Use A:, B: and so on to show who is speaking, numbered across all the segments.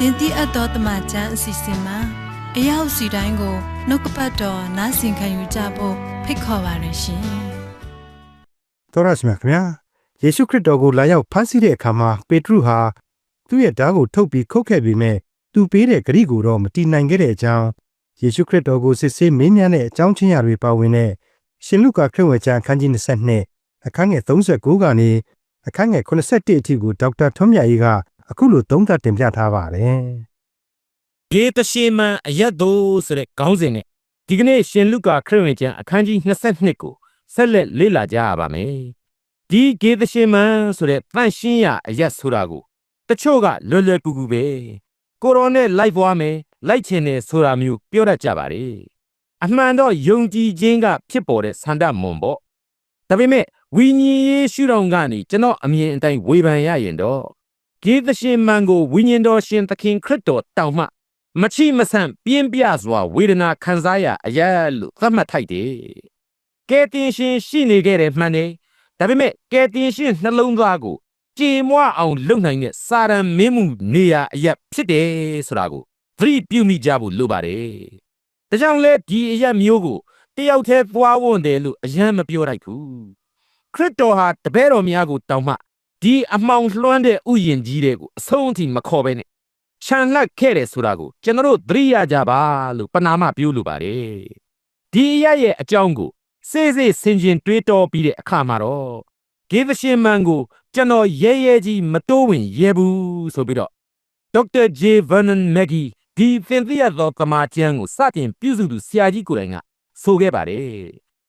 A: တင်တိအပ်သောတမချန်းအစီအစဉ်မှာအရောက်စီတိုင်းကိုနှုတ်ကပတ်တော်နားဆင်ခံယူကြဖို့ဖိတ်ခေါ်ပါရရှင်
B: တော်ရရှိမြခင်ဗျာယေရှုခရစ်တော်ကိုလာရောက်ဖမ်းဆီးတဲ့အခါမှာပေတရုဟာသူ့ရဲ့ဓာတ်ကိုထုတ်ပြီးခုတ်ခဲ့ပြီးမြဲသူပေးတဲ့ဂရိကိုတော့မတီးနိုင်ခဲ့တဲ့အကြောင်းယေရှုခရစ်တော်ကိုစစ်ဆေးမင်းမြန်းတဲ့အကြောင်းချင်းရာတွေပါဝင်တဲ့ရှင်လုကာခရစ်ဝင်ကျမ်းအခန်းကြီး22အခန်းငယ်39ကနေအခန်းငယ်81အထိကိုဒေါက်တာထွန်းမြတ်အေးက အခုလိုသုံးသပ်တင်ပြထားပါတယ်
C: ဂေတရှိမန်အယတ်သို့ဆိုတဲ့ခေါင်းစဉ်နဲ့ဒီကနေ့ရှင်လုကာခရစ်ဝင်ကျမ်းအခန်းကြီး22ကိုဆက်လက်လေ့လာကြရပါမယ်။ဒီဂေတရှိမန်ဆိုတဲ့တန့်ရှင်းရအယတ်ဆိုတာကိုတချို့ကလွယ်လွယ်ကူကူပဲကိုရိုနဲ့လိုက်ပွားမယ်လိုက်ချင်တယ်ဆိုတာမျိုးပြောတတ်ကြပါတယ်။အမှန်တော့ယုံကြည်ခြင်းကဖြစ်ပေါ်တဲ့ဆန္ဒမွန်ပေါ့။ဒါပေမဲ့ဝိညာဉ်ရေးရှုထောင့်ကနေကျွန်တော်အမြင်အတိုင်းဝေဖန်ရရင်တော့ ဂေတရှိမန်ကိုဝိညာဉ်တော်ရှင်သခင်ခရစ်တော်တောင်မှမချိမဆန့်ပြင်းပြစွာဝေဒနာခံစားရအရာလို့သတ်မှတ်ထိုက်တယ်။ကဲတင်ရှင်ရှိနေခဲ့တယ်မှန်တယ်။ဒါပေမဲ့ကဲတင်ရှင်နှလုံးသားကိုကြေမွအောင်လုပ်နိုင်တဲ့စာရန်မင်းမှုနေရာအရာဖြစ်တယ်ဆိုတာကိုသတိပြုမိကြဖို့လိုပါတယ်။ဒါကြောင့်လဲဒီအရာမျိုးကိုတယောက်တည်းသွားဝွန်တယ်လို့အယံမပြောလိုက်ဘူး။ခရစ်တော်ဟာတပည့်တော်များကိုတောင်းမှ ဒီအမောင်လွှမ်းတဲ့ဥယျင်ကြီးတွေကိုအဆုံးအထိမခေါ်ဘဲနဲ့ခြံလှက်ခဲ့တယ်ဆိုတာကိုကျွန်တော်တို့သတိရကြပါလို့ပနာမပြောလိုပါတယ်ဒီအရရဲ့အကြောင်းကိုစေ့စေ့ဆင်ခြင်တွေးတောပြီးတဲ့အခါမှာတော့ဂေသရှင်မန်ကိုကျွန်တော်ရဲရဲကြီးမတိုးဝင်ရဲဘူးဆိုပြီးတော့ဒေါက်တာဂျေဗန်နန်မက်ဂီဒီသင်သိရသောသမာကျမ်းကိုစတင်ပြုစုသူဆရာကြီးကိုယ်တိုင်ကဆိုခဲ့ပါတယ်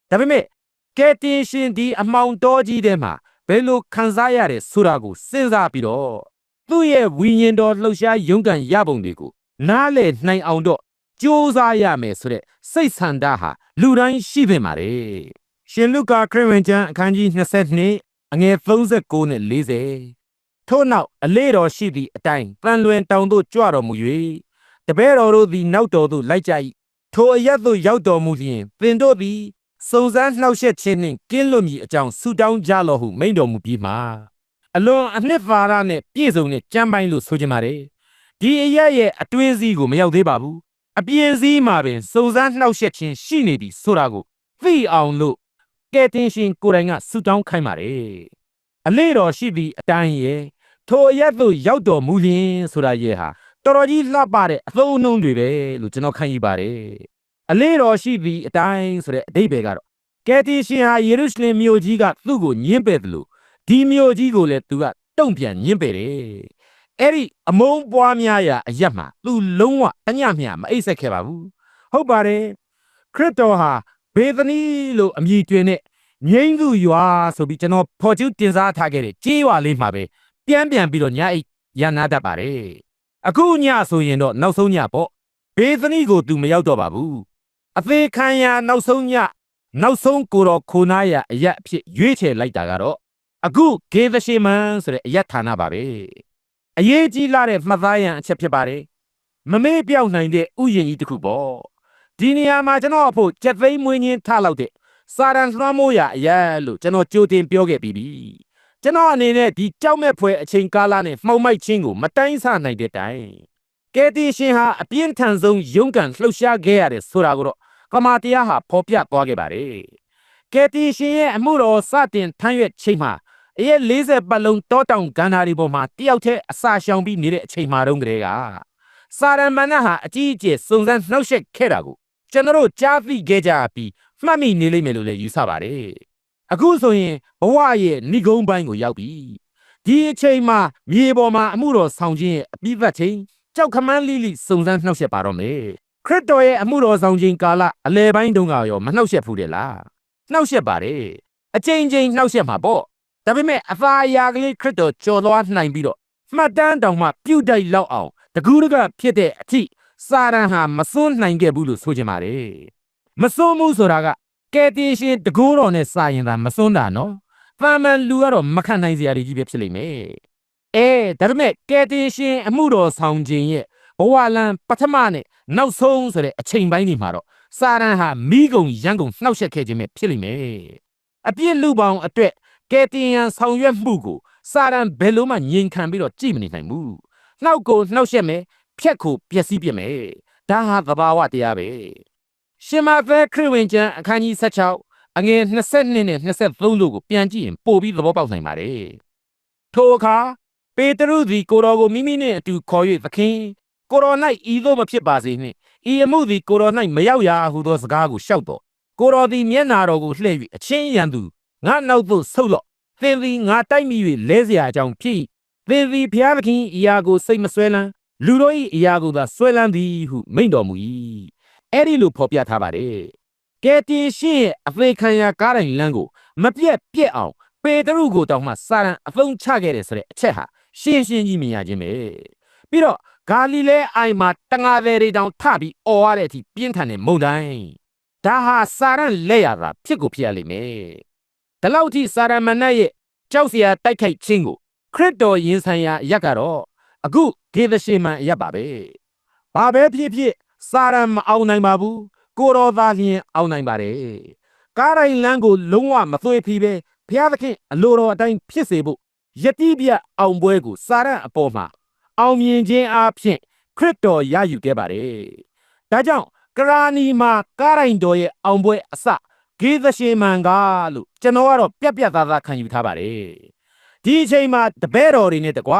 C: ဒါပေမဲ့ကယ်တင်ရှင်ဒီအမောင်တော်ကြီးထဲမှာ ဘယ်လိုခံစားရတဲ့ဆိုတာကိုစဉ်းစားပြီးတော့သူ့ရဲ့ဝိညာဉ်တော်လှုပ်ရှားရုန်းကန်ရပုံတွေကိုနားလည်နိုင်အောင်တော့ကြိုးစားရမယ်ဆိုတဲ့စိတ်ဆန္ဒဟာလူတိုင်းရှိပင်ပါတယ်ရှင်လုကာခရစ်ဝင်ကျမ်းအခန်းကြီး22အငယ်39နဲ့40ထို့နောက်အလေတော်ရှိသည့်အတိုင်းတန်လွင်တောင်သို့ကြွတော်မူ၍တပည့်တော်တို့သည်နောက်တော်သို့လိုက်ကြ၏ထိုအရက်သို့ရောက်တော်မူလျင်သင်တို့သည် စုံစမ်းနှောက်ယှက်ခြင်းနှင့်ကင်းလွတ်မည်အကြောင်းဆုတောင်းကြလော့ဟုမိန့်တော်မူပြီးမှအလွန်အနှစ်သာရနဲ့ပြည့်စုံတဲ့ကြမ်းပိုင်းလို့ဆိုချင်ပါတယ်ဒီအရက်ရဲ့အတွင်းစည်းကိုမရောက်သေးပါဘူးအပြင်းစည်းမှာပင်စုံစမ်းနှောက်ယှက်ခြင်းရှိနေပြီဆိုတာကိုသိအောင်လို့ကဲတင်ရှင်ကိုယ်တိုင်ကဆုတောင်းခိုင်းပါတယ်အလေတော်ရှိသည့်အတိုင်းရဲ့ထိုအရက်သို့ရောက်တော်မူလျင်ဆိုတာရဲ့ဟာတော်တော်ကြီးလှပတဲ့အသုံးအနှုန်းတွေပဲလို့ကျွန်တော်ခံယူပါတယ် အလေတော်ရှိသည့်အတိုင်းဆိုတဲ့အဓိပ္ပာယ်ကတော့ကဲတင်ရှင်ဟာယေရုရှလင်မြို့ကြီးကသူ့ကိုညှင်းပယ်တယ်လို့ဒီမျိုးကြီးကိုလည်းသူကတုံ့ပြန်ညှင်းပယ်တယ်အဲ့ဒီအမုန်းပွားများရာအရက်မှာသူလုံးဝအညမျှမအိပ်ဆက်ခဲ့ပါဘူးဟုတ်ပါတယ်ခရစ်တော်ဟာဘေသနီလို့အမည်တွင်တဲ့ငိမ့်သူရွာဆိုပြီးကျွန်တော်ဖော်ကျူးတင်စားထားခဲ့တဲ့ကြေးရွာလေးမှာပဲပြန်ပြန်ပြီးတော့ညအိပ်ရနာတတ်ပါတယ်အခုညဆိုရင်တော့နောက်ဆုံးညပေါ့ဘေသနီကိုသူမရောက်တော့ပါဘူး အသေးခံရနောက်ဆုံးညနောက်ဆုံးကိုတော်ခိုနာရအရက်အဖြစ်ရွေးချယ်လိုက်တာကတော့အခုဂေသရှိမန်ဆိုတဲ့အယက်ဌာနပါပဲအရေးကြီးလာတဲ့မှတ်သားရန်အချက်ဖြစ်ပါတယ်မမေ့ပြောက်နိုင်တဲ့ဥယျာဉ်ကြီးတစ်ခုပေါ့ဒီနေရာမှာကျွန်တော်အဖို့ကြက်သိမ်းမွေးချင်းထားလောက်တဲ့စာရန်လွှမ်းမိုးရအရက်လို့ကျွန်တော်ကြိုတင်ပြောခဲ့ပြီးပြီကျွန်တော်အနေနဲ့ဒီကြောက်မဲ့ဖွယ်အချိန်ကာလနဲ့မှောက်မိုက်ခြင်းကိုမတိုင်းဆနိုင်တဲ့တိုင် ကယ်တင်ရှင်ဟာအပြင်းထန်ဆုံးရုန်းကန်လှုပ်ရှားခဲ့ရတယ်ဆိုတာကိုတော့ကမာတရားဟာဖော်ပြသွားခဲ့ပါတယ်ကယ်တင်ရှင်ရဲ့အမှုတော်စတင်ထမ်းရွက်ချိန်မှာအရက်40ပတ်လုံးတောတောင်ဂန္ဓာတွေပေါ်မှာတယောက်တည်းအစာရှောင်ပြီးနေတဲ့အချိန်မှတုန်းကလေးကစာရမဏေဟာအကြီးအကျယ်စုံစမ်းနှောက်ယှက်ခဲ့တာကိုကျွန်တော်တို့ကြားသိခဲ့ကြပြီးမှတ်မိနေလိမ့်မယ်လို့လည်းယူဆပါတယ်အခုဆိုရင်ဘဝရဲ့ဏိဂုံးပိုင်းကိုရောက်ပြီဒီအချိန်မှာမြေပေါ်မှာအမှုတော်ဆောင်ခြင်းရဲ့အပြီးသတ်ချိန် ကြောက်ခမန်းလိလိစုံစမ်းနှောက်ယှက်ပါတော့မယ်ခရစ်တော်ရဲ့အမှုတော်ဆောင်ခြင်းကာလအလယ်ပိုင်းတုန်းကရောမနှောက်ယှက်ဘူးတယ်လားနှောက်ယှက်ပါတယ်အချိန်ချင်းနှောက်ယှက်မှာပေါ့ဒါပေမဲ့အသာအရာကလေးခရစ်တော်ကြော်သွားနိုင်ပြီးတော့မှတ်တမ်းတောင်မှပြုတ်တိုက်လောက်အောင်တကူးတကဖြစ်တဲ့အထိစာရန်ဟာမစွန်းနိုင်ခဲ့ဘူးလို့ဆိုချင်ပါတယ်မစွန်းမှုဆိုတာကကယ်တင်ရှင်တကူးတော်နဲ့စာရင်သာမစွန်းတာနော်သာမန်လူကတော့မခံနိုင်စရာတွေကြီးပဲဖြစ်လိမ့်မယ် အဲဒါပေမဲ့ကယ်တင်ရှင်အမှုတော်ဆောင်ခြင်းရဲ့ဘဝလန်ပထမနဲ့နောက်ဆုံးဆိုတဲ့အချိန်ပိုင်းဒီမှာတော့စာရန်ဟာမိဂုံရန်ကုန်နှောက်ယှက်ခဲ့ခြင်းပဲဖြစ်လိမ့်မယ်အပြစ်လူပေါင်းအတွက်ကယ်တင်ရန်ဆောင်ရွက်မှုကိုစာရန်ဘယ်လိုမှငြိမ်ခံပြီးတော့ကြည့်မနေနိုင်ဘူးနှောက်ကိုနှောက်ရှက်မယ်ဖြက်ကိုပျက်စီးပြစ်မယ်ဒါဟာသဘာဝတရားပဲရှင်မဖဲခရစ်ဝင်ကျမ်းအခန်းကြီး16အငယ်22နဲ့23တို့ကိုပြန်ကြည့်ရင်ပို့ပြီးသဘောပေါက်နိုင်ပါတယ်ထိုအခါ ပေတရုသည်ကိုတော်ကိုမိမိနှင့်အတူခေါ်၍သခင်ကိုတော်၌ဤသို့မဖြစ်ပါစေနှင့်ဤအမှုသည်ကိုတော်၌မရောက်ရာဟုသောစကားကိုရှောက်တော်ကိုတော်သည်မျက်နာတော်ကိုလှည့်၍အချင်းရန်သူငါနောက်သို့ဆုတ်လော့သင်သည်ငါတိုက်မိ၍လဲเสียအကြောင်းဖြစ်၏သင်သည်ဘုရားသခင်၏အရာကိုစိတ်မဆွဲလန်းလူတို့၏အရာကိုသာဆွဲလန်းသည်ဟုမိန့်တော်မူ၏အဲ့ဒီလိုဖော်ပြထားပါတယ်ကဲတင်ရှင်းရဲ့အသေးခံရာကားတိုင်းလမ်းကိုမပြက်ပြက်အောင်ပေတရုကိုတောင်မှစာရန်အဖုံးချခဲ့တယ်ဆိုတဲ့အချက်ဟာ ရှင်းရှင်းကြီးမြင်ရခြင်းပဲပြီးတော့ဂါလိလဲအိုင်မှာတငါသည်တွေတောင်ထပြီးអော်ရတဲ့အထိပြင်းထန်တဲ့မုန်တိုင်းဒါဟာစာရန်လက်ရတာဖြစ်ကိုဖြစ်ရလိမ့်မယ်ဒီလောက်ထိစာရမဏေရဲ့ကြောက်စရာတိုက်ခိုက်ခြင်းကိုခရစ်တော်ယင်ဆိုင်ရာအရက်ကတော့အခုဒေသရှင်မန်အရက်ပါပဲဘာပဲဖြစ်ဖြစ်စာရန်မအောင်နိုင်ပါဘူးကိုတော်သားလျင်အောင်နိုင်ပါတယ်ကားတိုင်းလမ်းကိုလုံးဝမသွေးဖီးပဲဘုရားသခင်အလိုတော်အတိုင်းဖြစ်စေဖို့ ယတိပြတ်အောင်ပွဲကိုစာရန်အပေါ်မှာအောင်မြင်ခြင်းအပြင်ခရစ်တော်ရယူခဲ့ပါတယ်ဒါကြောင့်ကရာနီမှာကားတိုင်းတော်ရဲ့အောင်ပွဲအစဂေသရှင်မန်ကလို့ကျွန်တော်ကတော့ပြက်ပြက်သားသားခံယူထားပါတယ်ဒီအချိန်မှာတပည့်တော်တွေနဲ့တကွ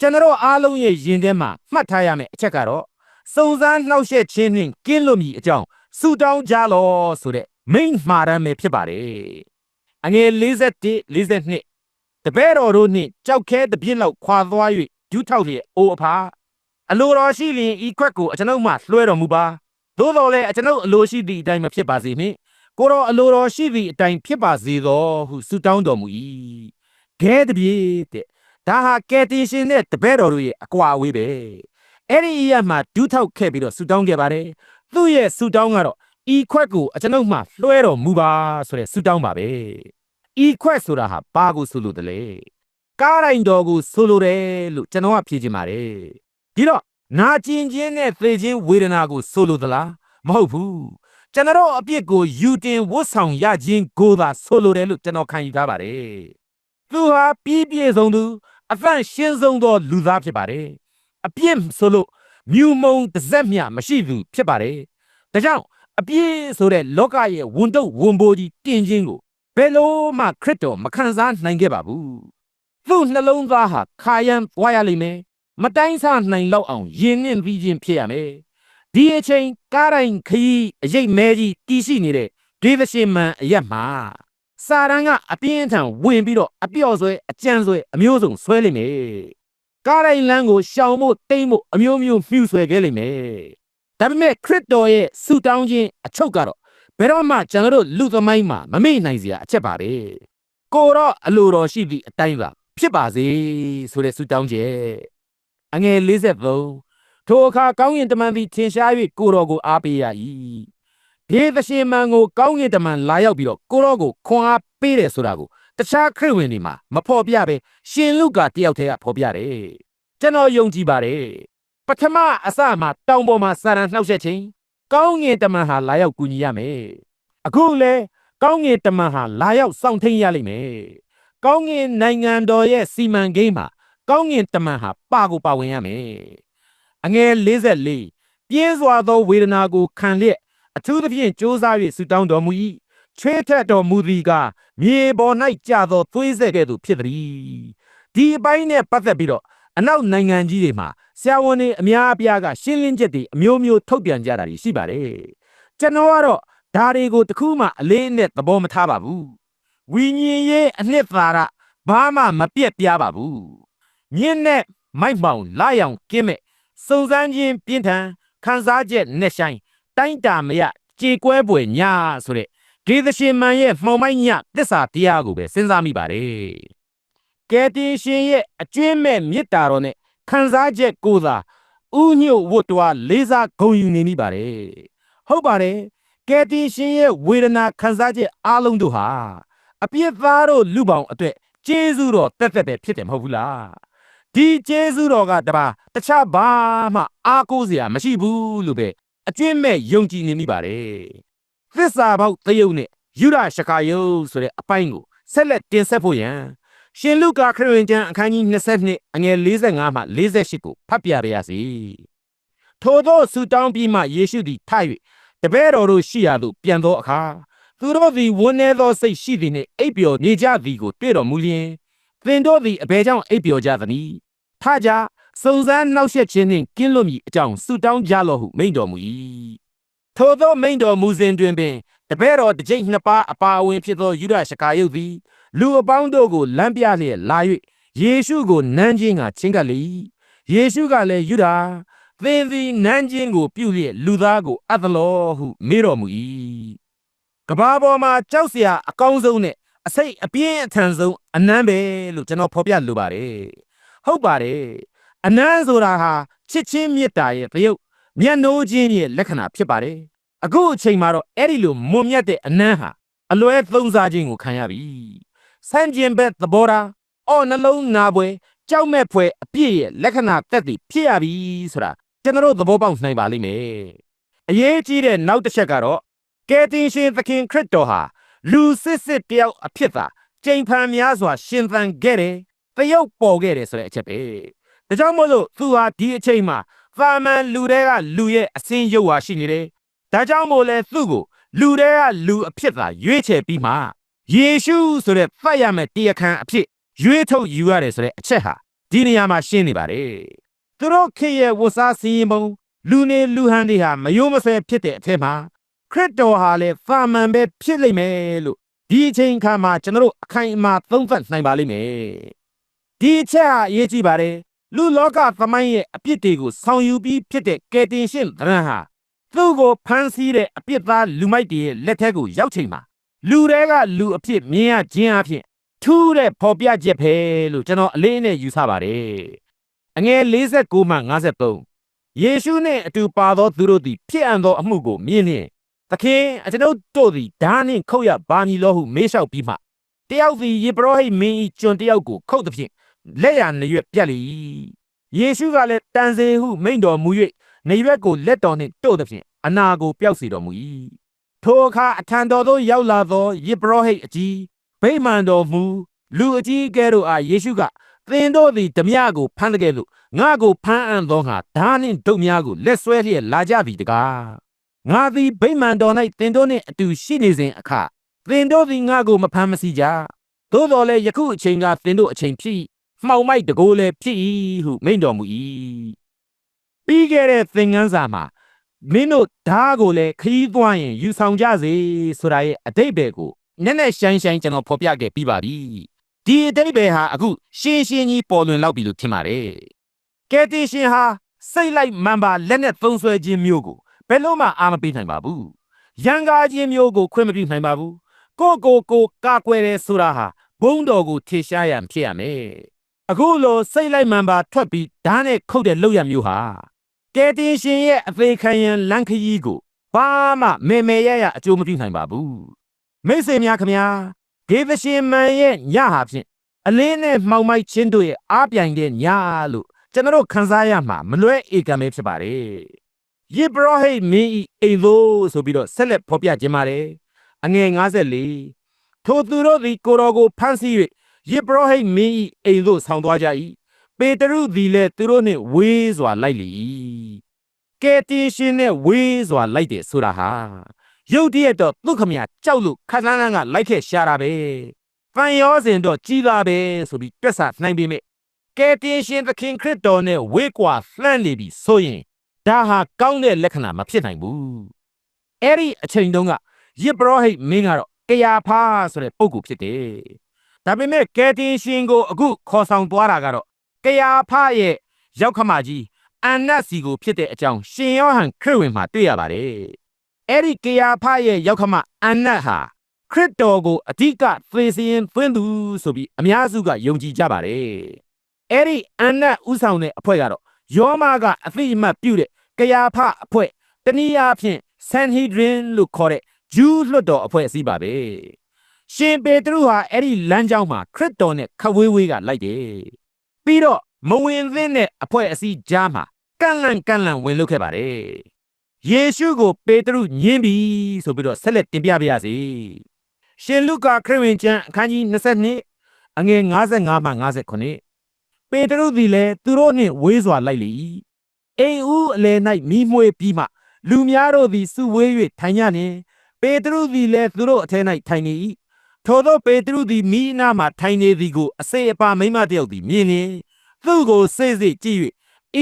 C: ကျွန်တော်အားလုံးရဲ့ယင်ထဲမှာမှတ်ထားရမယ့်အချက်ကတော့စုံစမ်းနှောက်ယှက်ခြင်းနှင့်ကင်းလွတ်မည်အကြောင်းဆုတောင်းကြလောဆိုတဲ့မိန့်မှားရမ်းပဲဖြစ်ပါတယ်အငယ်41 42 တပည့်တော်တို့နှင့်ကြောက်ခဲတစ်ပြစ်လောက်ခွာသွား၍ဒူးထောက်လျက်အိုအဖာအလိုတော်ရှိလျင်ဤခွက်ကိုအကျွန်ုပ်မှလွှဲတော်မူပါသို့တော်လည်းအကျွန်ုပ်အလိုရှိသည့်အတိုင်းမဖြစ်ပါစေနှင့်ကိုတော်အလိုတော်ရှိသည့်အတိုင်းဖြစ်ပါစေသောဟုဆုတောင်းတော်မူ၏ခဲတပြေတဲ့ဒါဟာကယ်တင်ရှင်နဲ့တပည့်တော်တို့ရဲ့အကွာအဝေးပဲအဲ့ဒီအရာမှာဒူးထောက်ခဲ့ပြီးတော့ဆုတောင်းခဲ့ပါတယ်သူ့ရဲ့ဆုတောင်းကတော့ဤခွက်ကိုအကျွန်ုပ်မှလွှဲတော်မူပါဆိုတဲ့ဆုတောင်းပါပဲ ဤခွက်ဆိုတာဟာဘာကိုဆိုလို့တလဲကားတိုင်းတော်ကိုဆိုလိုတယ်လို့ကျွန်တော်ကဖြေချင်ပါတယ်ဒီတော့နာကျင်ခြင်းနဲ့သေခြင်းဝေဒနာကိုဆိုလိုသလားမဟုတ်ဘူးကျွန်တော်အပြစ်ကိုယူတင်ဝတ်ဆောင်ရခြင်းကိုသာဆိုလိုတယ်လို့ကျွန်တော်ခံယူထားပါတယ်သူဟာပြီးပြည့်စုံသူအဖန့်ရှင်းဆုံးသောလူသားဖြစ်ပါတယ်အပြစ်ဆိုလို့မြူမုံတစ်စက်မျှမရှိသူဖြစ်ပါတယ်ဒါကြောင့်အပြည့်ဆိုတဲ့လောကရဲ့ဝန်တုပ်ဝန်ပိုးကြီးတင်ခြင်းကို ဘယ်လို့မှခရစ်တော်မခံစားနိုင်ခဲ့ပါဘူးသူ့နှလုံးသားဟာခါယံပွားရလိမ့်မယ်မတိုင်းဆနိုင်လောက်အောင်ယဉ်နှင့်ပြီးခြင်းဖြစ်ရမယ်ဒီအချိန်ကားတိုင်းခရီးအရေးမဲကြီးတီးရှိနေတဲ့ဒေသရှင်မန်အရက်မှာစာရန်ကအပြင်းထန်ဝင်ပြီးတော့အပြော့ဆွဲအကြမ်းဆွဲအမျိုးစုံဆွဲလိမ့်မယ်ကားတိုင်းလမ်းကိုရှောင်ဖို့တိမ့်ဖို့အမျိုးမျိုးမြှူဆွဲခဲ့လိမ့်မယ်ဒါပေမဲ့ခရစ်တော်ရဲ့ဆူတောင်းခြင်းအချုပ်ကတော့ ဘယ်တော့မှကျွန်တော်တို့လူသမိုင်းမှာမမေ့နိုင်စရာအချက်ပါပဲကိုတော့အလိုတော်ရှိသည့်အတိုင်းသာဖြစ်ပါစေဆိုတဲ့ဆူတောင်းချက်အငယ်53ထိုအခါကောင်းကင်တမန်သည်ထင်ရှား၍ကိုတော်ကိုအားပေးရ၏ဒေသရှင်မန်ကိုကောင်းကင်တမန်လာရောက်ပြီးတော့ကိုတော်ကိုခွန်အားပေးတယ်ဆိုတာကိုတခြားခရစ်ဝင်တွေမှာမဖော်ပြပဲရှင်လုကာတယောက်တည်းကဖော်ပြတယ်ကျွန်တော်ယုံကြည်ပါတယ်ပထမအစမှာတောင်ပေါ်မှာစာရန်နှောက်ယှက်ခြင်း ကောင်းငင်တမန်ဟာလာရောက်ကူညီရမယ်အခုလဲကောင်းငင်တမန်ဟာလာရောက်စောင့်ထိန်ရလိမ့်မယ်ကောင်းငင်နိုင်ငံတော်ရဲ့စီမံကိန်းမှာကောင်းငင်တမန်ဟာပါကိုပါဝင်ရမယ်အငယ်44ပြင်းစွာသောဝေဒနာကိုခံလျက်အထူးသဖြင့်စ조사၍ဆူတောင်းတော်မူ၏ချွေးထက်တော်မူသည်ကမြေပေါ်၌ကြာသောသွေးဆက်ကဲ့သို့ဖြစ်သည်ဒီအပိုင်းနဲ့ပတ်သက်ပြီးတော့ အနောက်နိုင်ငံကြီးတွေမှာဆရာဝန်တွေအများအပြားကရှင်းလင်းချက်တွေအမျိုးမျိုးထုတ်ပြန်ကြတာရှိပါတယ်ကျွန်တော်ကတော့ဒါတွေကိုတခုမှအလေးနဲ့သဘောမထားပါဘူးဝိညာဉ်ရေးအနှစ်သာရဘာမှမပြက်ပြားပါဘူးမြင့်နဲ့မိုက်မောင်လာရောင်ကင်းမဲ့စုံစမ်းခြင်းပြင်းထန်ခန်းစားချက်နဲ့ဆိုင်တိုင်းတာမရကြေကွဲပွေညာဆိုတဲ့ဒေသရှင်မန်ရဲ့မှောင်မိုက်ညသစ္စာတရားကိုပဲစဉ်းစားမိပါတယ် ကယ်တင်ရှင်ရဲ့အကျွင်းမဲ့မေတ္တာတော်နဲ့ခံစားချက်ကိုသာဥညွတ်ဝတ်တော်လေးစားဂုဏ်ယူနေမိပါတယ်ဟုတ်ပါတယ်ကယ်တင်ရှင်ရဲ့ဝေဒနာခံစားချက်အားလုံးတို့ဟာအပြစ်သားတို့လူပေါင်းအတွက်ကျေးဇူးတော်တက်တက်ပဲဖြစ်တယ်မဟုတ်ဘူးလားဒီကျေးဇူးတော်ကတပါတခြားဘာမှအားကိုးစရာမရှိဘူးလို့ပဲအကျွင့်မဲ့ယုံကြည်နေမိပါတယ်သစ္စာပေါက်သယုတ်နဲ့ယူရရှကာယုတ်ဆိုတဲ့အပိုင်းကိုဆက်လက်တင်ဆက်ဖို့ရန် ရှင်လုကာခရစ်ဝင်ကျမ်းအခန်းကြီး22အငယ်45မှ48ကိုဖတ်ပြပါရစေထိုသောဆူတောင်းပြီးမှယေရှုသည်ထ၍တပည့်တော်တို့ရှိရာသို့ပြန်သောအခါသူတို့သည်ဝန်းနေသောစိတ်ရှိသည်နှင့်အိပ်ပျော်နေကြသည်ကိုတွေ့တော်မူလျင်သင်တို့သည်အဘယ်ကြောင့်အိပ်ပျော်ကြသနည်းထကြစုံစမ်းနှောက်ယှက်ခြင်းနှင့်ကင်းလွတ်မည်အကြောင်းဆူတောင်းကြလော့ဟုမိန့်တော်မူ၏ထိုသောမိန့်တော်မူစဉ်တွင်ပင်တပည့်တော်တစ်ကြိမ်နှစ်ပါးအပါအဝင်ဖြစ်သောယူဒရှကာယုတ်သည် လူအပေါင်းတို့ကိုလမ်းပြလျက်လာ၍ယေရှုကိုနန်းချင်းကချင်းကပ်လေ၏ယေရှုကလည်းယူတာသင်သည်နန်းချင်းကိုပြုလျက်လူသားကိုအပ်သလောဟုမေးတော်မူ၏ကဘာပေါ်မှာကြောက်စရာအကောင်းဆုံးနဲ့အစိတ်အပြင်းအထန်ဆုံးအနမ်းပဲလို့ကျွန်တော်ဖော်ပြလိုပါတယ်ဟုတ်ပါတယ်အနမ်းဆိုတာဟာချစ်ချင်းမေတ္တာရဲ့တရုပ်မျက်နှိုးချင်းရဲ့လက္ခဏာဖြစ်ပါတယ်အခုအချိန်မှာတော့အဲ့ဒီလိုမွန်မြတ်တဲ့အနမ်းဟာအလွဲသုံးစားခြင်းကိုခံရပြီ ဆန့်ကျင်ဘက်သဘောထားအော်နှလုံးနာပွဲကြောက်မဲ့ဖွယ်အပြည့်ရဲ့လက္ခဏာတက်တည်ဖြစ်ရပြီဆိုတာကျွန်တော်တို့သဘောပေါက်နိုင်ပါလိမ့်မယ်အရေးကြီးတဲ့နောက်တစ်ချက်ကတော့ကယ်တင်ရှင်သခင်ခရစ်တော်ဟာလူစစ်စစ်တယောက်အဖြစ်သာကြိမ်ဖန်များစွာ ရှင်သန်ခဲ့တယ်တရုပ်ပေါ်ခဲ့တယ်ဆိုတဲ့အချက်ပဲဒါကြောင့်မို့လို့သူဟာဒီအချိန်မှာသာမန်လူတွေကလူရဲ့အစင်းရုပ်ဟာရှိနေတယ်ဒါကြောင့်မို့လဲသူ့ကိုလူတွေကလူအဖြစ်သာရွေးချယ်ပြီးမှ ယေရှုဆိုတဲ့ဖတ်ရမယ့်တရားခံအဖြစ်ရွေးထုတ်ယူရတယ်ဆိုတဲ့အချက်ဟာဒီနေရာမှာရှင်းနေပါတယ်သူတို့ခေတ်ရဲ့ဝတ်စားစီရင်ပုံလူနေလူဟန်တွေဟာမယိုးမဆဲဖြစ်တဲ့အထက်မှာခရစ်တော်ဟာလည်းသာမန်ပဲဖြစ်လိမ့်မယ်လို့ဒီအချိန်ခါမှာကျွန်တော်တို့အခိုင်အမာသုံးသပ်နိုင်ပါလိမ့်မယ်ဒီအချက်ဟာအရေးကြီးပါတယ်လူလောကသမိုင်းရဲ့အပြစ်တွေကိုဆောင်ယူပြီးဖြစ်တဲ့ကယ်တင်ရှင်သရံဟာသူ့ကိုဖမ်းဆီးတဲ့အပြစ်သားလူမိုက်တွေရဲ့လက်ထက်ကိုရောက်ချိန်မှာ လူတွေကလူအဖြစ်မြင်ရခြင်းအဖြစ်ထူးတဲ့ဖော်ပြချက်ပဲလို့ကျွန်တော်အလေးနဲ့ယူဆပါတယ်အငယ်49မှ53ယေရှုနှင့်အတူပါသောသူတို့သည်ဖြစ်အပ်သောအမှုကိုမြင်လျင်သခင်အကျွန်ုပ်တို့သည်ဓာနှင့်ခုတ်ရပါမည်လောဟုမေးလျှောက်ပြီးမှတယောက်သည်ယေဘရဟိမင်း၏ကျွန်တယောက်ကိုခုတ်သဖြင့်လက်ရနရွက်ပြတ်လေယေရှုကလည်းတန်စေဟုမိန့်တော်မူ၍နေရွက်ကိုလက်တော်နှင့်တို့သဖြင့်အနာကိုပျောက်စေတော်မူ၏ ထိုအခါအထံတော်သို့ရောက်လာသောယေဘရဟိတ်အကြီးဗိမာန်တော်မူလူအကြီးကဲတို့အားယေရှုကသင်တို့သည်ဓမြကိုဖမ်းတကယ်လို့ငါကိုဖမ်းအံ့သောငါဓာနှင့်ဒုတ်များကိုလက်ဆွဲလျက်လာကြပြီတကားငါသည်ဗိမာန်တော်၌သင်တို့နှင့်အတူရှိနေစဉ်အခါသင်တို့သည်ငါကိုမဖမ်းမဆီးကြသို့တော်လည်းယခုအချိန်ကသင်တို့အချိန်ဖြစ်မှောင်မိုက်တကိုးလည်းဖြစ်၏ဟုမိန့်တော်မူ၏ပြီးခဲ့တဲ့သင်ခန်းစာမှာ မင်းတို့ဓားကိုလည်းခရီးသွားရင်ယူဆောင်ကြစေဆိုတာရဲ့အတိတ်ပဲကိုနက်နက်ရှိုင်းရှိုင်းကျွန်တော်ဖော်ပြခဲ့ပြီးပါပြီဒီအတိတ်ပဲဟာအခုရှင်းရှင်းကြီးပေါ်လွင်လောက်ပြီလို့ထင်ပါတယ်ကယ်တင်ရှင်ဟာစိတ်လိုက်မှန်ပါလက်နဲ့သုံးဆွဲခြင်းမျိုးကိုဘယ်လို့မှအာမပေးနိုင်ပါဘူးရန်ကားခြင်းမျိုးကိုခွင့်မပြုနိုင်ပါဘူးကိုကိုကိုကာကွယ်တယ်ဆိုတာဟာဘုံတော်ကိုထေရှားရန်ဖြစ်ရမယ်အခုလိုစိတ်လိုက်မှန်ပါထွက်ပြီးဓာတ်နဲ့ခုတ်တဲ့လောက်ရမျိုးဟာ ကယ်တင်ရှင်ရဲ့အသေးခံရန်လန့်ခရီးကိုဘာမှမေမေရရအကျိုးမပြုနိုင်ပါဘူးမိတ်ဆွေများခင်ဗျာဒေသရှင်မန်ရဲ့ညဟာဖြင့်အလင်းနဲ့မှောင်မိုက်ချင်းတို့ရဲ့အားပြိုင်တဲ့ညလို့ကျွန်တော်ခန်းစားရမှာမလွဲဧကံပဲဖြစ်ပါတယ်ယေဘရဟိမင်းဤအိမ်သို့ဆိုပြီးတော့ဆက်လက်ဖော်ပြခြင်းပါတယ်အငယ်54ထိုသူတို့သည်ကိုတော်ကိုဖမ်းဆီး၍ယေဘရဟိမင်းဤအိမ်သို့ဆောင်သွားကြ၏ ပေတရုသည်လည်းသူတို့နှင့်ဝေးစွာလိုက်လေ၏ကဲတင်ရှင်နဲ့ဝေးစွာလိုက်တယ်ဆိုတာဟာရုတ်တရက်တော့သူခမရကြောက်လို့ခန်းလန်းကလိုက်ခဲ့ရှာတာပဲဖန်ရောစဉ်တော့ကြီးလာပဲဆိုပြီးတွက်ဆနိုင်ပေမဲ့ကဲတင်ရှင်သခင်ခရစ်တော်နဲ့ဝေးကွာလှမ်းနေပြီဆိုရင်ဒါဟာကောင်းတဲ့လက္ခဏာမဖြစ်နိုင်ဘူးအဲ့ဒီအချိန်တုန်းကယေဘရဟိတ်မင်းကတော့ကယာဖာဆိုတဲ့ပုဂ္ဂိုလ်ဖြစ်တယ်ဒါပေမဲ့ကဲတင်ရှင်ကိုအခုခေါ်ဆောင်သွားတာကတော့ ကယာဖရဲ့ရောက်ခမကြီးအန်နတ်စီကိုဖြစ်တဲ့အကြောင်းရှင်ယောဟန်ခရစ်ဝင်မှာတွေ့ရပါတယ်အဲ့ဒီကယာဖရဲ့ရောက်ခမအန်နတ်ဟာခရစ်တော်ကိုအဓိကသေစရင်သွင်းသူဆိုပြီးအများစုကယုံကြည်ကြပါတယ်အဲ့ဒီအန်နတ်ဥဆောင်တဲ့အဖွဲ့ကတော့ယောမကအသိအမှတ်ပြုတဲ့ကယာဖအဖွဲ့တနည်းအားဖြင့်ဆန်ဟီဒရင်လို့ခေါ်တဲ့ဂျူးလွတ်တော်အဖွဲ့အစည်းပါပဲရှင်ပေတရုဟာအဲ့ဒီလမ်းကြောင်းမှာခရစ်တော်နဲ့ခဝေးဝေးကလိုက်တယ် ပြီးတော့မဝင်သင့်တဲ့အဖွဲ့အစည်းကြားမှာကန့်လန့်ကန့်လန့်ဝင်လုခဲ့ပါတယ်ယေရှုကိုပေတရုညင်းပြီဆိုပြီးတော့ဆက်လက်တင်ပြပါရစေရှင်လုကာခရစ်ဝင်ကျမ်းအခန်းကြီး22အငယ်55မှ59ပေတရုသည်လည်းသူတို့နှင့်ဝေးစွာလိုက်လေ၏အိမ်ဦးအလယ်၌မိမွေးပြီးမှလူများတို့သည်စုဝေး၍ထိုင်ကြနှင့်ပေတရုသည်လည်းသူတို့အထက်၌ထိုင်နေ၏ ထိုသောပေတရုသည်မိအနားမှထိုင်နေသည်ကိုအစေအပါမိန်းမတစ်ယောက်သည်မြင်လျင်သူ့ကိုစိတ်စိတ်ကြည့်၍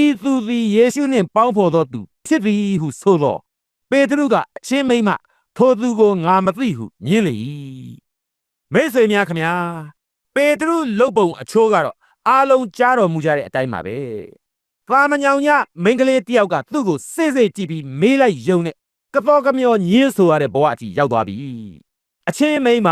C: ဤသူသည်ယေရှုနှင့်ပေါင်းဖော်သောသူဖြစ်သည်ဟုဆိုသောပေတရုကအချင်းမိန်းမထိုသူကိုငါမသိဟုမြင်လေ၏မိတ်ဆွေများခမညာပေတရုလုတ်ပုံအချိုးကတော့အားလုံးကြားတော်မူကြတဲ့အတိုင်းပါပဲ။သာမညောင်ညမိန်းကလေးတယောက်ကသူ့ကိုစိတ်စိတ်ကြည့်ပြီးမေးလိုက်ယုံနဲ့ကတော်ကမျောညင်းဆိုရတဲ့ဘဝအထိရောက်သွားပြီ။ အချင်းမိန်းမ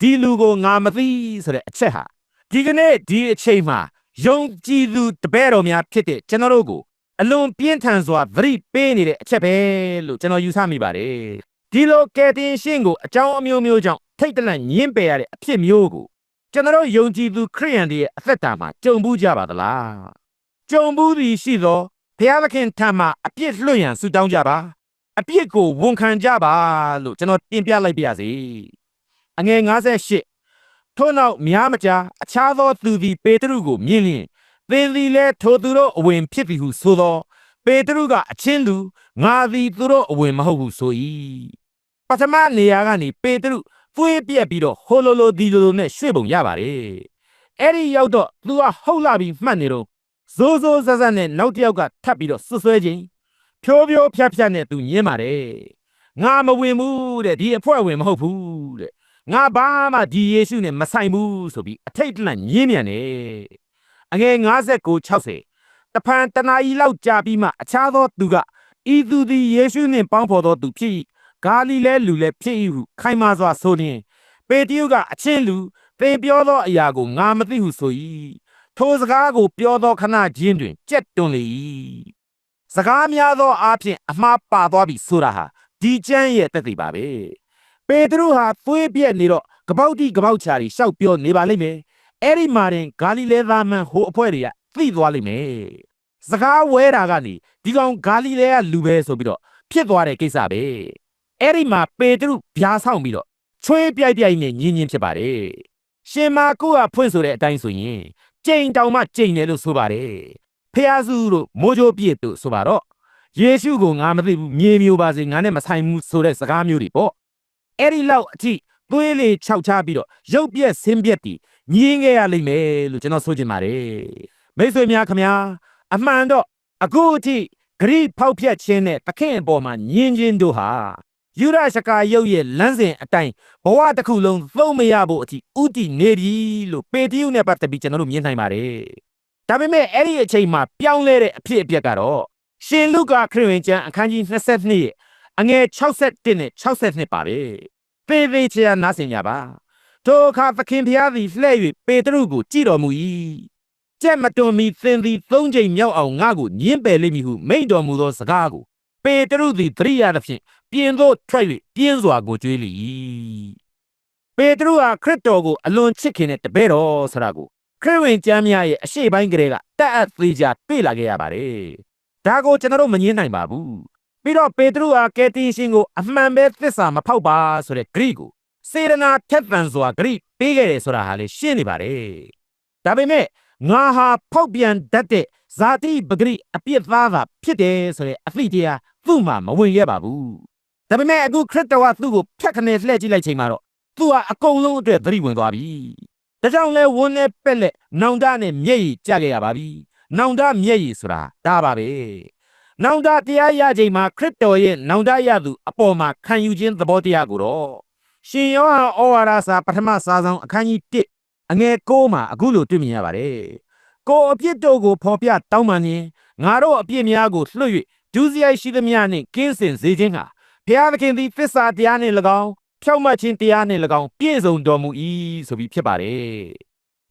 C: ဒီလူကိုငါမသိဆိုတဲ့အချက်ဟာဒီကနေ့ဒီအချိန်မှာယုံကြည်သူတပည့်တော်များဖြစ်တဲ့ကျွန်တော်တို့ကိုအလွန်ပြင်းထန်စွာသတိပေးနေတဲ့အချက်ပဲလို့ကျွန်တော်ယူဆမိပါတယ်။ဒီလိုကယ်တင်ရှင်ကိုအကြောင်းအမျိုးမျိုးကြောင့်ထိတ်တလန့်ညင်းပယ်ရတဲ့အဖြစ်မျိုးကိုကျွန်တော်ယုံကြည်သူခရိယန်တွေရဲ့အသက်တာမှာကြုံဘူးကြပါသလားကြုံဘူးသည်ရှိသောဘုရားသခင်ထံမှအပြစ်လွှတ်ရန်ဆုတောင်းကြပါ အပြစ်ကိုဝန်ခံကြပါလို့ကျွန်တော်တင်ပြလိုက်ပါရစေအငယ်58ထို့နောက်များမကြာအခြားသောသူသည်ပေတရုကိုမြင်လျင်သင်သည်လည်းထိုသူတို့အဝင်ဖြစ်ပြီဟုဆိုသော ပေတရုကအချင်းလူငါသည်သူတို့အဝင်မဟုတ်ဟုဆို၏ပထမနေရာကနေပေတရုသွေးပြက်ပြီးတော့ဟိုလိုလိုဒီလိုလိုနဲ့ရွှေ့ပုံရပါတယ်အဲ့ဒီရောက်တော့သူကဟုတ်လာပြီးမှတ်နေတော့ဇိုးဇိုးဆဆနဲ့နောက်တစ်ယောက်ကထပ်ပြီးတော့ဆွဆွဲခြင်း ဖြိုးဖြိုးဖြတ်ဖြတ်နဲ့သူညင်းပါတယ်ငါမဝင်ဘူးတဲ့ဒီအဖွဲ့ဝင်မဟုတ်ဘူးတဲ့ငါဘာမှဒီယေရှုနဲ့မဆိုင်ဘူးဆိုပြီးအထိတ်တလန့်ညင်းမြန်တယ်အငယ်59 60တဖန်တနာကြီးလောက်ကြာပြီးမှအခြားသောသူကဤသူသည်ယေရှုနှင့်ပေါင်းဖော်သောသူဖြစ်၏ဂါလိလဲလူလည်းဖြစ်၏ဟုခိုင်မာစွာဆိုလျင်ပေတရုကအချင်းလူသင်ပြောသောအရာကိုငါမသိဟုဆို၏ထိုစကားကိုပြောသောခဏချင်းတွင်ကြက်တွန်လေ၏ စကားများသောအားဖြင့်အမှားပါသွားပြီဆိုတာဟာဒီကျမ်းရဲ့တက်တည်ပါပဲပေတရုဟာသွေးပြက်နေတော့ကပောက်တိကပောက်ချာတွေရှောက်ပြောနေပါလိမ့်မယ်အဲ့ဒီမှာတင်ဂါလိလဲသားမန်ဟိုအဖွဲ့တွေကသိသွားလိမ့်မယ်စကားဝဲတာကနေဒီကောင်ဂါလိလဲကလူပဲဆိုပြီးတော့ဖြစ်သွားတဲ့ကိစ္စပဲအဲ့ဒီမှာပေတရုဗျာဆောင်ပြီးတော့ချွေးပြိုက်ပြိုက်နဲ့ညင်းညင်းဖြစ်ပါတယ်ရှင်မာကုကဖွင့်ဆိုတဲ့အတိုင်းဆိုရင်ကြိမ်တောင်မှကြိမ်တယ်လို့ဆိုပါတယ် ဖះစုတို့မိုးချိုးပြည့်တို့ဆိုပါတော့ယေရှုကိုငါမသိဘူးမြေမျိုးပါစေငါနဲ့မဆိုင်ဘူးဆိုတဲ့စကားမျိုးတွေပေါ့အဲ့ဒီလောက်အထိသွေးလေးခြောက်ချပြီးတော့ရုပ်ပြက်ဆင်းပြက်တီညင်းခဲ့ရလိမ့်မယ်လို့ကျွန်တော်ဆိုချင်ပါတယ်မိတ်ဆွေများခမညာအမှန်တော့အခုအထိဂရိဖောက်ဖျက်ခြင်းနဲ့တခင်အပေါ်မှာညင်းခြင်းတို့ဟာယူရရှကာရုပ်ရဲ့လမ်းစဉ်အတိုင်းဘဝတစ်ခုလုံးသုံးမရဖို့အထိဥတီနေပြီလို့ပေတရုနဲ့ပတ်သက်ပြီးကျွန်တော်တို့မြင်နိုင်ပါတယ်။ ဒါပေမဲ့အဲ့ဒီအချိန်မှာပြောင်းလဲတဲ့အဖြစ်အပျက်ကတော့ရှင်လုကာခရစ်ဝင်ကျမ်းအခန်းကြီး22ရဲ့အငယ်61နဲ့62ပါပဲ။ပေပေချာနားဆင်ကြပါ။ထိုအခါသခင်ဖျားသည်လှဲ့၍ပေတရုကိုကြည်တော်မူ၏။ကြက်မတွန်မီသင်သည်သုံးချိန်မြောက်အောင်ငါ့ကိုညှင်းပယ်လိမ့်မည်ဟုမိန့်တော်မူသောစကားကိုပေတရုသည်သတိရသဖြင့်ပြင်သို့ထွက်၍ပြင်းစွာကိုကြွေးလေ၏ပေတရုဟာခရစ်တော်ကိုအလွန်ချစ်ခင်တဲ့တပည့်တော်ဆရာကို ခရစ်ဝင်ကျမ်းများရဲ့အရှိပိုင်းကလေးကတက်အပ်သေးကြတွေ့လာခဲ့ရပါတယ်ဒါကိုကျွန်တော်တို့မငင်းနိုင်ပါဘူးပြီးတော့ပေတရုဟာကယ်တင်ရှင်ကိုအမှန်ပဲသစ္စာမဖောက်ပါဆိုတဲ့ဂရိကိုစေရနာထက်သန်စွာဂရိပေးခဲ့တယ်ဆိုတာဟာလေရှင်းနေပါတယ်ဒါပေမဲ့ငါဟာဖောက်ပြန်တတ်တဲ့ဇာတိပဂရိအပြစ်သားသာဖြစ်တယ်ဆိုတဲ့အသည့်တရားသူ့မှာမဝင်ခဲ့ပါဘူးဒါပေမဲ့အခုခရစ်တော်ကသူ့ကိုဖြတ်ခနဲ့လှည့်ကြည့်လိုက်ချိန်မှာတော့သူကအကုန်လုံးအတွက်သတိဝင်သွားပြီ ဒါကြောင့်လဲဝန်းနဲ့ပက်လက်နောင်တနဲ့မျက်ရည်ကျခဲ့ရပါပြီနောင်တမျက်ရည်ဆိုတာဒါပါပဲနောင်တတရားရချိန်မှာခရစ်တော်ရဲ့နောင်တရသူအပေါ်မှာခံယူခြင်းသဘောတရားကိုတော့ရှင်ယောဟန်ဩဝါဒစာပထမစာဆောင်အခန်းကြီး1အငယ်6မှာအခုလိုတွေ့မြင်ရပါတယ်ကိုအပြစ်တို့ကိုဖော်ပြတောင်းပန်ရင်ငါတို့အပြစ်များကိုလွှတ်၍ဒုစရိုက်ရှိသမျှနှင့်ကင်းစင်စေခြင်းဟာဖျားသခင်သည်သစ္စာတရားနှင့်၎င်း ဖြောင့်မတ်ခြင်းတရားနှင့်၎င်းပြည့်စုံတော်မူ၏ဆိုပြီးဖြစ်ပါတယ်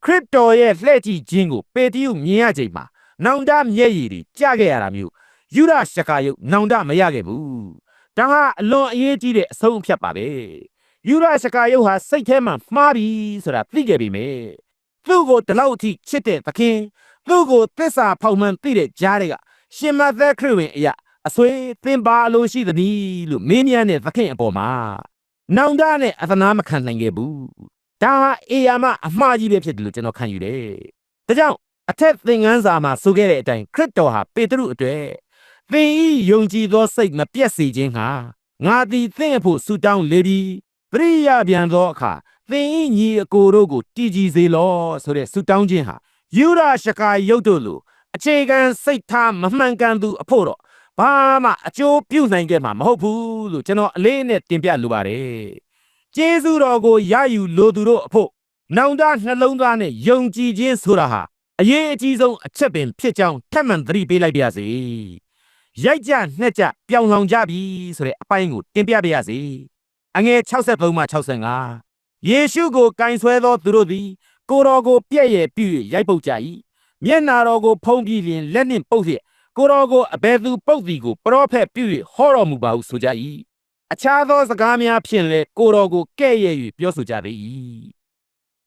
C: ခရစ်တော်ရဲ့လှည့်ကြည့်ခြင်းကိုပေတရုမြင်ရချိန်မှာနောင်တမျက်ရည်တွေကျခဲ့ရတာမျိုးယူရရှကာယုတ်နောင်တမရခဲ့ဘူးဒါဟာအလွန်အရေးကြီးတဲ့အဆုံးအဖြတ်ပါပဲယူရရှကာယုတ်ဟာစိတ်ထဲမှာမှားပြီဆိုတာသိခဲ့ပြီမေသူ့ကိုဒီလောက်အထိချစ်တဲ့သခင်သူ့ကိုသစ္စာဖောက်မှန်သိတဲ့ကြားတွေကရှင်မသက်ခရစ်ဝင်အရာအဆွေသင်ပါလို့ရှိသည်လို့မင်းမြန်းတဲ့သခင်အပေါ်မှာ နောင်တနဲ့အသနာမခံနိုင်ခဲ့ဘူးဒါဟာအေယာမအမှားကြီးပဲဖြစ်တယ်လို့ကျွန်တော်ခံယူတယ်ဒါကြောင့်အထက်သင်ခန်းစာမှာဆိုခဲ့တဲ့အတိုင်းခရစ်တော်ဟာပေတရုအတွက်သင်ဤယုံကြည်သောစိတ်မပြတ်စေခြင်းဟာငါသည်သင်အဖို့ဆုတောင်းလေပြီပရိယပြန်သောအခါသင်ဤညီအကိုတို့ကိုတည်ကြည်စေလောဆိုတဲ့ဆုတောင်းခြင်းဟာယူရရှကာယုတ်တို့လိုအခြေခံစိတ်ထားမမှန်ကန်သူအဖို့တော့ ဘာမှအကျိုးပြုနိုင်ခဲ့မှာမဟုတ်ဘူးလို့ကျွန်တော်အလေးနဲ့တင်ပြလိုပါတယ်ကျေးဇူးတော်ကိုရယူလိုသူတို့အဖို့နောင်တနှလုံးသားနဲ့ယုံကြည်ခြင်းဆိုတာဟာအရေးအကြီးဆုံးအချက်ပင်ဖြစ်ကြောင်းထပ်မံသတိပေးလိုက်ပါရစေရိုက်ကြနှက်ကြပြောင်ဆောင်ကြပြီဆိုတဲ့အပိုင်းကိုတင်ပြပါရစေအငယ်63မှ65ယေရှုကိုကင်ဆွဲသောသူတို့သည် ကိုယ်တော်ကိုပြည့်ရဲ့ပြု၍ရိုက်ပုတ်ကြ၏မျက်နာတော်ကိုဖုံးပြီးလျင်လက်နှင့်ပုတ်လျက် ကိုယ်တော်ကိုအဘယ်သူပုတ်သည်ကိုပရောဖက်ပြု၍ဟောတော်မူပါဟုဆိုကြ၏အခြားသောစကားများဖြင့်လည်းကိုယ်တော်ကိုကဲ့ရဲ့၍ပြောဆိုကြသည်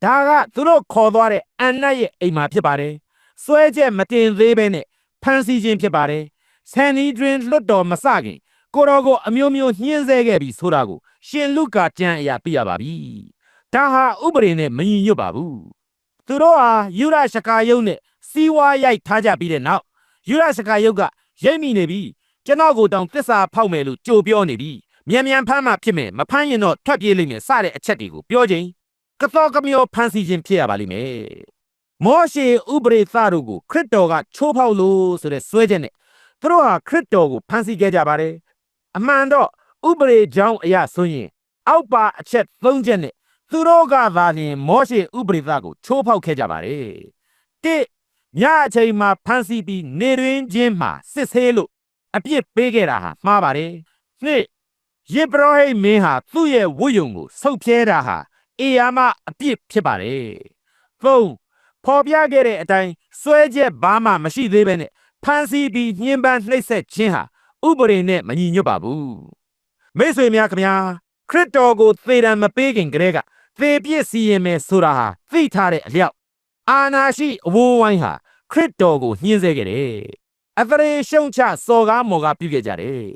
C: ဒါကသူတို့ခေါ်သွားတဲ့အန်နတ်ရဲ့အိမ်မှာဖြစ်ပါတယ်စွဲချက်မတင်သေးဘဲနဲ့ဖန်ဆီးခြင်းဖြစ်ပါတယ်ဆန်နီဒရင်လွတ်တော်မစခင်ကိုယ်တော်ကိုအမျိုးမျိုးညှင်းဆဲခဲ့ပြီးဆိုတာကိုရှင်လုကာကျမ်းအရာသိရပါပြီဒါဟာဥပဒေနဲ့မညီညွတ်ပါဘူးသူတို့ဟာယူရရှကာယုတ်နဲ့စီးဝါးရိုက်ထားကြပြီးတဲ့နောက် ယူရရှကာယုတ်ကရိပ်မိနေပြီကျွန်တော်ကိုတောင်တစ္ဆာဖောက်မယ်လို့ကြိုပြောနေပြီမြန်မြန်ဖမ်းမှဖြစ်မယ်မဖမ်းရင်တော့ထွက်ပြေးလိမ့်မယ်စတဲ့အချက်တွေကိုပြောချင်းကတော်ကမျောဖမ်းဆီးခြင်းဖြစ်ရပါလိမ့်မယ်မောရှေဥပရိသတို့ကိုခရစ်တော်ကချိုးဖောက်လို့ဆိုတဲ့စွဲချက်နဲ့သူတို့ဟာခရစ်တော်ကိုဖမ်းဆီးခဲ့ကြပါတယ်အမှန်တော့ဥပရိကြောင်းအရာဆိုရင် အောက်ပါအချက်၃ချက်နဲ့သူတို့ကသာလျှင်မောရှေဥပရိသကိုချိုးဖောက်ခဲ့ကြပါတယ်တိ ညအချိန်မှာဖမ်းဆီးပြီးနေတွင်ချင်းမှာစစ်ဆေးလို့အပြစ်ပေးခဲ့တာဟာမှားပါတယ်နှစ်ယေဘရဟိတ်မင်းဟာသူ့ရဲ့ဝတ်ယုံကိုဆုတ်ဖြဲတာဟာအေယာမအပြစ်ဖြစ်ပါတယ်သုံးဖော်ပြခဲ့တဲ့အတိုင်းစွဲချက်ဘာမှမရှိသေးပဲနဲ့ဖမ်းဆီးပြီးညှဉ်းပန်းနှိပ်စက်ခြင်းဟာဥပဒေနဲ့မညီညွတ်ပါဘူးမိတ်ဆွေများခင်ဗျာခရစ်တော်ကိုသေတံမပေးခင်ကတည်းကသေပြစ်စီရင်မယ်ဆိုတာဟာသိထားတဲ့အလျောက်အာနာရှိအဝိုးဝိုင်းဟာ ခရစ်တော်ကိုညှင်းဆဲခဲ့တယ်အသရေရှုံချစော်ကားမော်ကားပြုခဲ့ကြတယ်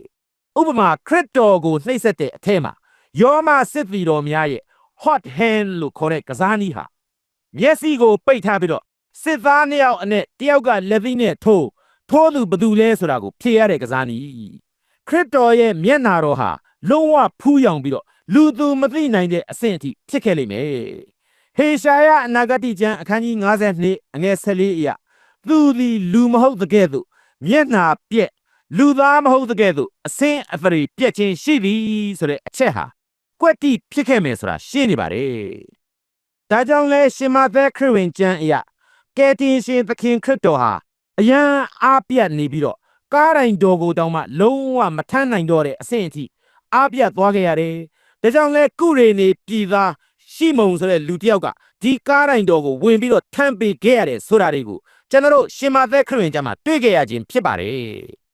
C: ဥပမာခရစ်တော်ကိုနှိပ်စက်တဲ့အထဲမှာယောမစစ်တီတော်များရဲ့ hot hand လို့ခေါ်တဲ့ကစားနည်းဟာမျက်စိကိုပိတ်ထားပြီးတော့စစ်သားနှစ်ယောက်အနဲ့တယောက်ကလက်သီးနဲ့ထိုးထိုးသူဘယ်သူလဲဆိုတာကိုဖြေရတဲ့ကစားနည်းခရစ်တော်ရဲ့မျက်နာတော်ဟာလုံးဝဖူးယောင်ပြီးတော့လူသူမသိနိုင်တဲ့အဆင့်အထိဖြစ်ခဲ့လိမ့်မယ်ဟေရှာယအနာဂတိကျမ်းအခန်းကြီး52အငယ်14အရာ သူသည်လူမဟုတ်တဲ့ကဲ့သို့မျက်နာပြက်လူသားမဟုတ်တဲ့ကဲ့သို့အစင်းအဖရီပြက်ခြင်းရှိသည်ဆိုတဲ့အချက်ဟာကွက်တိဖြစ်ခဲ့မယ်ဆိုတာရှင်းနေပါတယ်။ဒါကြောင့်လဲရှင်မသက်ခရစ်ဝင်ကျမ်းအရာကယ်တင်ရှင်သခင်ခရစ်တော်ဟာအယံအားပြတ်နေပြီးတော့ကားတိုင်းတော်ကိုတောင်မှလုံးဝမထမ်းနိုင်တော့တဲ့အဆင့်အထိအားပြတ်သွားခဲ့ရတယ်။ဒါကြောင့်လဲကုရေနေပြည်သားရှိမုံဆိုတဲ့လူတစ်ယောက်ကဒီကားတိုင်းတော်ကိုဝင်ပြီးတော့ထမ်းပေးခဲ့ရတယ်ဆိုတာတွေကို ကျွန်တော်တို့ရှင်မသက်ခရစ်ဝင်ကျမ်းမှာတွေ့ခဲ့ရခြင်းဖြစ်ပါတယ်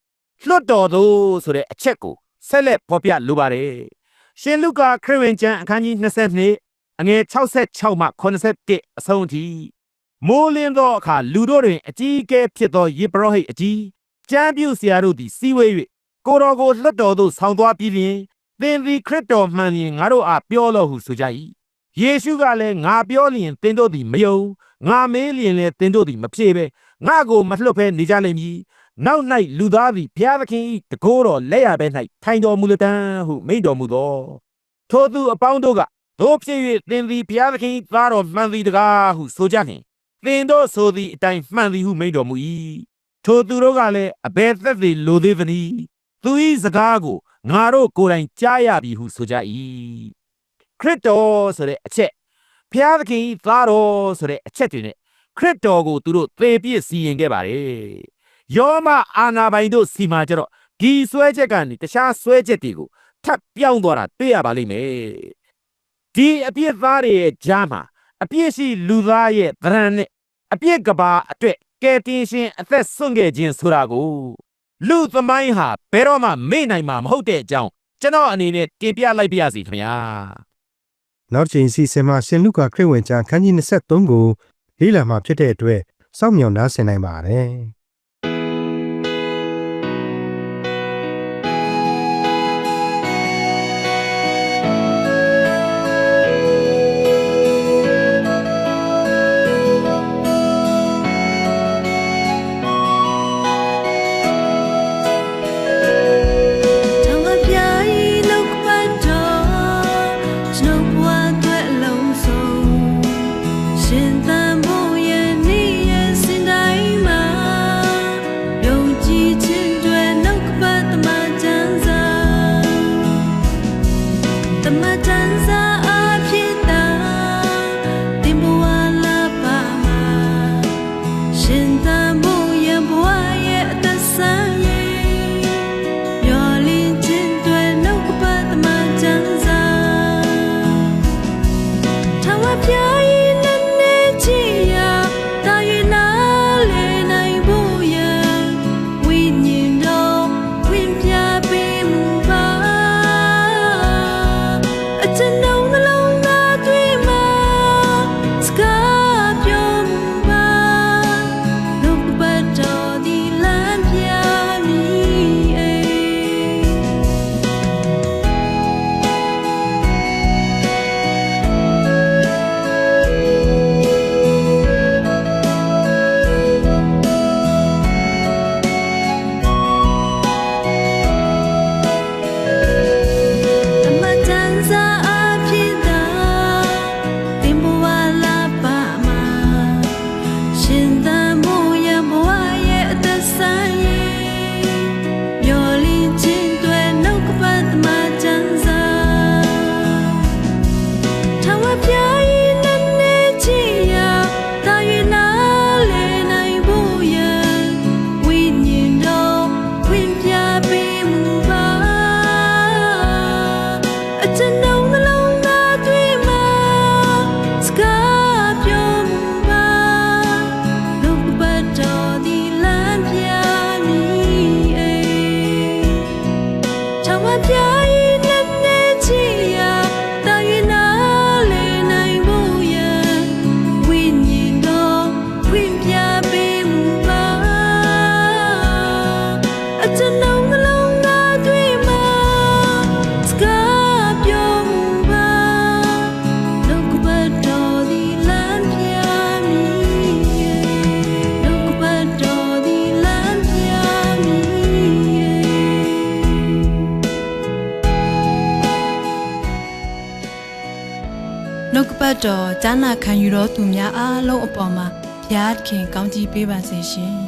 C: ။လွတ်တော်သူဆိုတဲ့အချက်ကိုဆက်လက်ဖော်ပြလိုပါတယ်။ရှင်လုကာခရစ်ဝင်ကျမ်းအခန်းကြီး22အငယ်66မှ81အဆုံးအထိမိုးလင်းသောအခါလူတို့တွင်အကြီးအကဲဖြစ်သောယေဘရဟိတ်အကြီးကျမ်းပြုဆရာတို့သည်စီဝေး၍ကိုတော်ကိုလွတ်တော်သို့ဆောင်းသွားပြီးလျှင်သင်သည်ခရစ်တော်မှန်ရင်ငါတို့အားပြောလော့ဟုဆိုကြ၏ ယေရှုကလည်းငါပြောလျင်သင်တို့သည်မယုံငါမေးလျင်လည်းသင်တို့သည်မဖြေပဲငါကိုမလွတ်ဘဲနေကြလိမ့်မည်နောက်၌လူသားသည်ဘုရားသခင်၏တကိုးတော်လက်ရဘဲ၌ထိုင်တော်မူလတံဟုမိန့်တော်မူသောထိုသူအပေါင်းတို့ကတို့ဖြစ်၍သင်သည်ဘုရားသခင်၏သားတော်မှန်သည်တကားဟုဆိုကြနှင့်သင်တို့ဆိုသည့်အတိုင်းမှန်သည်ဟုမိန့်တော်မူ၏ထိုသူတို့ကလည်းအဘယ်သက်သည်လိုသေးသနည်းသူ၏စကားကိုငါတို့ကိုယ်တိုင်ကြားရပြီဟုဆိုကြ၏ခ ရစ်တော်ဆိုတဲ့အချက်ဘုရားသခင်၏သားတော်ဆိုတဲ့အချက်တွေနဲ့ခရစ်တော်ကိုသူတို့သေပြစ်စီရင်ခဲ့ပါတယ်ယောမအာနာပိုင်တို့စီမာကြတော့ဒီဆွဲချက်ကနေတခြားဆွဲချက်တွေကိုထပ်ပြောင်းသွားတာတွေ့ရပါလိမ့်မယ်ဒီအပြစ်သားတွေရဲ့ကြားမှာအပြစ်ရှိလူသားရဲ့ဗရန်နဲ့အပြစ်ကဘာအတွက်ကယ်တင်ရှင်အသက်ဆွန့်ခဲ့ခြင်းဆိုတာကိုလူသမိုင်းဟာဘယ်တော့မှမေ့နိုင်မှာမဟုတ်တဲ့အကြောင်းကျွန်တော်အနေနဲ့တင်ပြလိုက်ပါရစီခင်ဗျာ
B: နောက်တစ်ချိန်စီစဉ်မှာရှင်လုကာခရစ်ဝင်ကျမ်းခန်းကြီး23ကိုလေ့လာမှာဖြစ်တဲ့အတွက်စောင့်မျှော်နားဆင်နိုင်ပါတယ်။
A: 点赞不 ပတ်တော်ဂျာနာခံယူတော်သူများအားလုံးအပေါ်မှာဘုရားသခင်ကောင်းချီးပေးပါစေရှင်